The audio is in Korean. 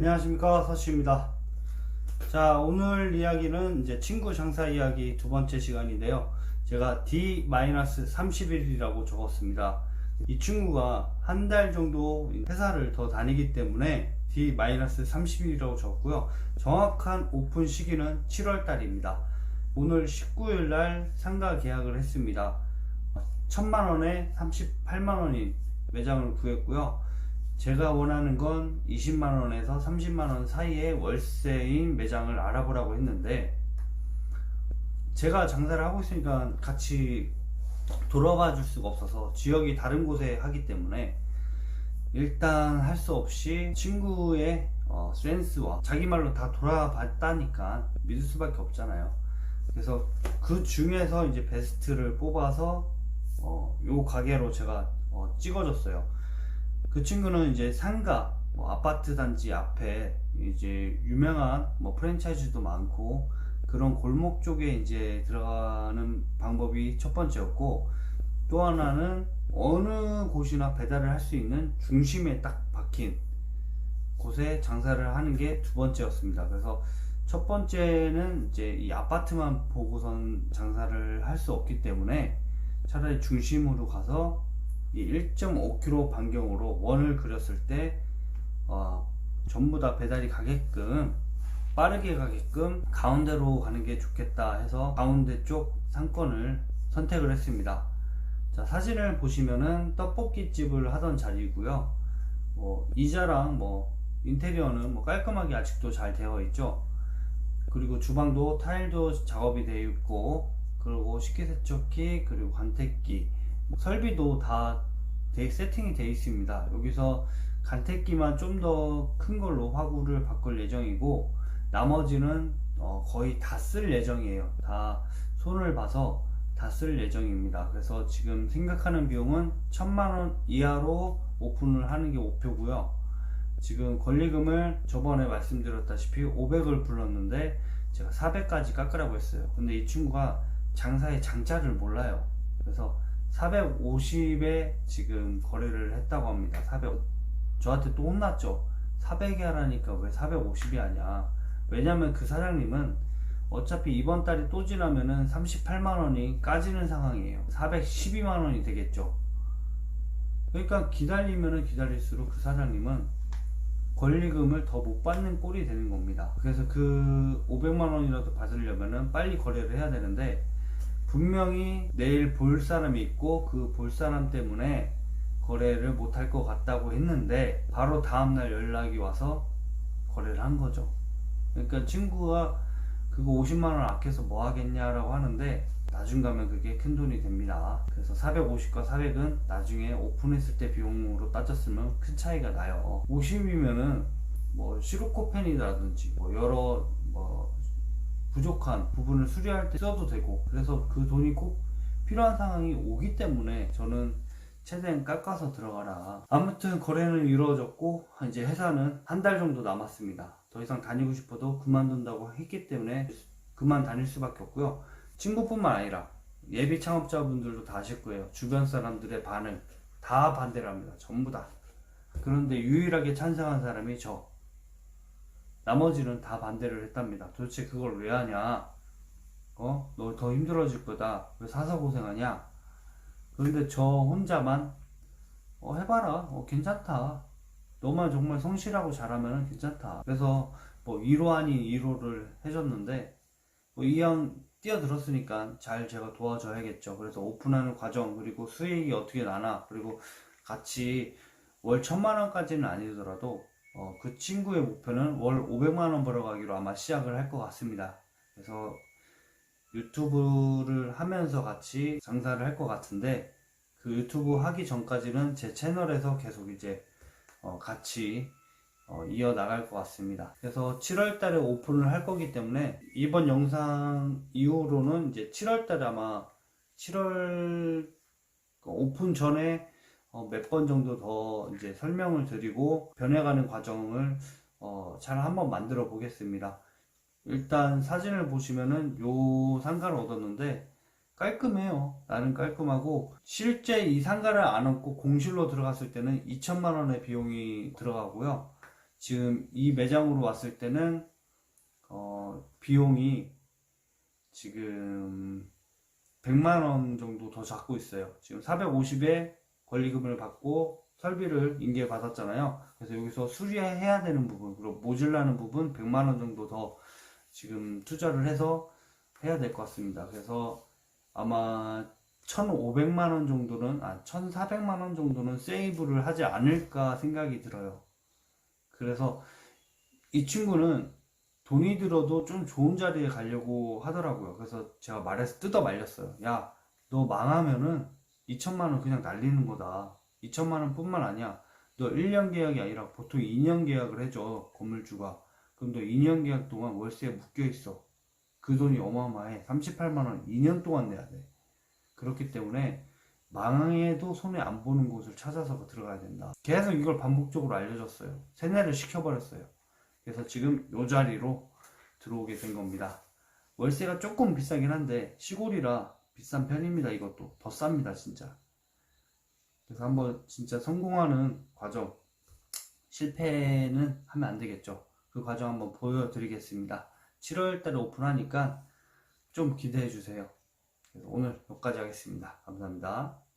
안녕하십니까 서씨입니다. 자 오늘 이야기는 이제 친구 장사 이야기 두 번째 시간인데요. 제가 D-30일이라고 적었습니다. 이 친구가 한 달 정도 회사를 더 다니기 때문에 D-30일이라고 적고요. 정확한 오픈 시기는 7월 달입니다. 오늘 19일 날 상가 계약을 했습니다. 천만 원에 38만 원인 매장을 구했고요. 제가 원하는 건 20만 원에서 30만 원 사이의 월세인 매장을 알아보라고 했는데 제가 장사를 하고 있으니까 같이 돌아가 줄 수가 없어서 지역이 다른 곳에 하기 때문에 일단 할 수 없이 친구의 어, 센스와 자기 말로 다 돌아봤다니까 믿을 수밖에 없잖아요. 그래서 그 중에서 이제 베스트를 뽑아서 어, 요 가게로 제가 어, 찍어줬어요. 그 친구는 이제 상가, 뭐 아파트 단지 앞에 이제 유명한 뭐 프랜차이즈도 많고 그런 골목 쪽에 이제 들어가는 방법이 첫 번째였고 또 하나는 어느 곳이나 배달을 할 수 있는 중심에 딱 박힌 곳에 장사를 하는 게 두 번째였습니다. 그래서 첫 번째는 이제 이 아파트만 보고선 장사를 할 수 없기 때문에 차라리 중심으로 가서 이 1.5km 반경으로 원을 그렸을 때 어, 전부 다 배달이 가게끔 빠르게 가게끔 가운데로 가는 게 좋겠다 해서 가운데 쪽 상권을 선택을 했습니다. 자, 사진을 보시면은 떡볶이 집을 하던 자리고요. 뭐 이자랑 뭐 인테리어는 뭐 깔끔하게 아직도 잘 되어 있죠. 그리고 주방도 타일도 작업이 되어 있고 그리고 식기세척기 그리고 관택기 설비도 다 되- 세팅이 되어 있습니다. 여기서 간택기만 좀 더 큰 걸로 화구를 바꿀 예정이고 나머지는 어, 거의 다 쓸 예정이에요. 다 손을 봐서 다 쓸 예정입니다. 그래서 지금 생각하는 비용은 천만 원 이하로 오픈을 하는 게 목표고요. 지금 권리금을 저번에 말씀드렸다시피 500을 불렀는데 제가 400까지 깎으라고 했어요. 근데 이 친구가 장사의 장자를 몰라요. 그래서 450에 지금 거래를 했다고 합니다. 400. 저한테 또 혼났죠. 400이 하라니까 왜 450이 하냐. 왜냐면 그 사장님은 어차피 이번 달이 또 지나면은 38만 원이 까지는 상황이에요. 412만 원이 되겠죠. 그러니까 기다리면은 기다릴수록 그 사장님은 권리금을 더 못 받는 꼴이 되는 겁니다. 그래서 그 500만 원이라도 받으려면은 빨리 거래를 해야 되는데 분명히 내일 볼 사람이 있고 그 볼 사람 때문에 거래를 못 할 것 같다고 했는데 바로 다음날 연락이 와서 거래를 한 거죠. 그러니까 친구가 그거 50만 원 아껴서 뭐 하겠냐라고 하는데 나중 가면 그게 큰 돈이 됩니다. 그래서 450과 400은 나중에 오픈했을 때 비용으로 따졌으면 큰 차이가 나요. 50이면은 뭐 시로코펜이라든지 뭐 여러 뭐 부족한 부분을 수리할 때 써도 되고 그래서 그 돈이 꼭 필요한 상황이 오기 때문에 저는 최대한 깎아서 들어가라. 아무튼 거래는 이루어졌고 이제 회사는 한 달 정도 남았습니다. 더 이상 다니고 싶어도 그만둔다고 했기 때문에 그만 다닐 수밖에 없고요. 친구뿐만 아니라 예비 창업자분들도 다 아실 거예요. 주변 사람들의 반응 다 반대를 합니다. 전부 다. 그런데 유일하게 찬성한 사람이 저. 나머지는 다 반대를 했답니다. 도대체 그걸 왜 하냐? 어? 너 더 힘들어질 거다. 왜 사서 고생하냐? 그런데 저 혼자만 어 해봐라. 어 괜찮다. 너만 정말 성실하고 잘하면 괜찮다. 그래서 뭐 1호 아닌 1호를 해줬는데 뭐 이왕 뛰어들었으니까 잘 제가 도와줘야겠죠. 그래서 오픈하는 과정 그리고 수익이 어떻게 나나 그리고 같이 월 천만 원까지는 아니더라도 어, 그 친구의 목표는 월 500만 원 벌어가기로 아마 시작을 할 것 같습니다. 그래서 유튜브를 하면서 같이 장사를 할 것 같은데 그 유튜브 하기 전까지는 제 채널에서 계속 이제 어, 같이 어, 이어 나갈 것 같습니다. 그래서 7월 달에 오픈을 할 거기 때문에 이번 영상 이후로는 이제 7월 달에 아마 7월 오픈 전에 어, 몇 번 정도 더 이제 설명을 드리고 변해가는 과정을 어, 잘 한번 만들어 보겠습니다. 일단 사진을 보시면은 요 상가를 얻었는데 깔끔해요. 나는 깔끔하고 실제 이 상가를 안 얻고 공실로 들어갔을 때는 2천만 원의 비용이 들어가고요. 지금 이 매장으로 왔을 때는 어, 비용이 지금 100만 원 정도 더 잡고 있어요. 지금 450에 권리금을 받고 설비를 인계 받았잖아요. 그래서 여기서 수리해야 되는 부분, 그리고 모질라는 부분 100만 원 정도 더 지금 투자를 해서 해야 될 것 같습니다. 그래서 아마 1,500만 원 정도는, 아, 1,400만 원 정도는 세이브를 하지 않을까 생각이 들어요. 그래서 이 친구는 돈이 들어도 좀 좋은 자리에 가려고 하더라고요. 그래서 제가 말해서 뜯어 말렸어요. 야, 너 망하면은 2천만 원 그냥 날리는 거다. 2천만 원 뿐만 아니야. 너 1년 계약이 아니라 보통 2년 계약을 해줘. 건물주가. 그럼 너 2년 계약 동안 월세에 묶여 있어. 그 돈이 어마어마해. 38만 원 2년 동안 내야 돼. 그렇기 때문에 망해도 손해 안 보는 곳을 찾아서 들어가야 된다. 계속 이걸 반복적으로 알려줬어요. 세뇌를 시켜버렸어요. 그래서 지금 요 자리로 들어오게 된 겁니다. 월세가 조금 비싸긴 한데 시골이라 비싼 편입니다. 이것도 더 쌉니다, 진짜. 그래서 한번 진짜 성공하는 과정, 실패는 하면 안 되겠죠. 그 과정 한번 보여드리겠습니다. 7월 달에 오픈하니까 좀 기대해 주세요. 그래서 오늘 여기까지 하겠습니다. 감사합니다.